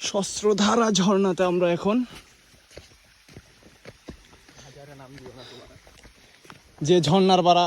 শস্ত্রধারা ঝর্ণাতে আমরা এখন। যে ঝর্ণার বাড়া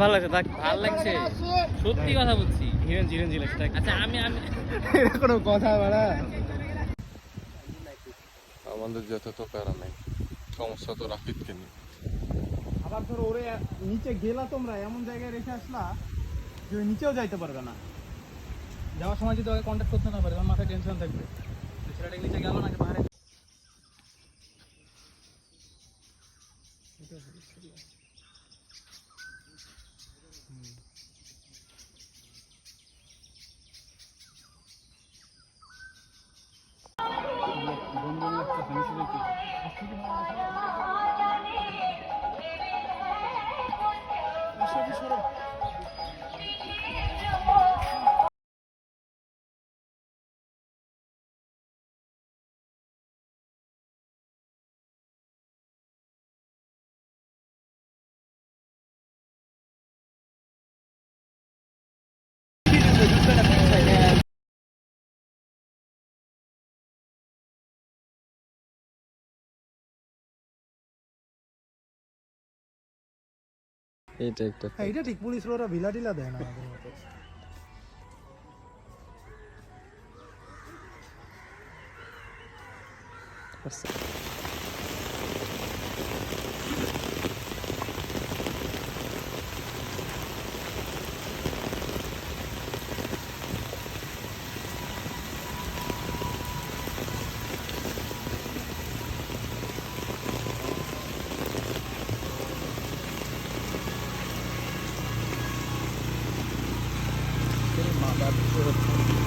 ভালো লাগছে থাক। ভালো লাগছে। সত্যি কথা বলছি। হিরেন জিরেন জিনিস আচ্ছা আমি আমি কোনো কথা বাড়া। আমাদের যেতে তো প্যারা নাই। সমস্যা তো রাফিদকে নিয়ে। আবার ধরো ওরে নিচে গেলা তোমরা এমন জায়গায় রেখে আসলা যে নিচেও যাইতে পারবে না। যাওয়ার সময় যদি ওকে কন্ট্যাক্ট করতে না পারে তোমার মাথায় টেনশন থাকবে। ছেলেটা নিচে গেল নাকি পাহাড়ে সরো এইটা একটা হ্যাঁ ঠিক পুলিশ ওরা ভিলা টিলা দেয় না আমাদের মতো। আচ্ছা। mandado por outro.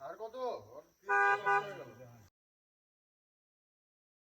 আর কত?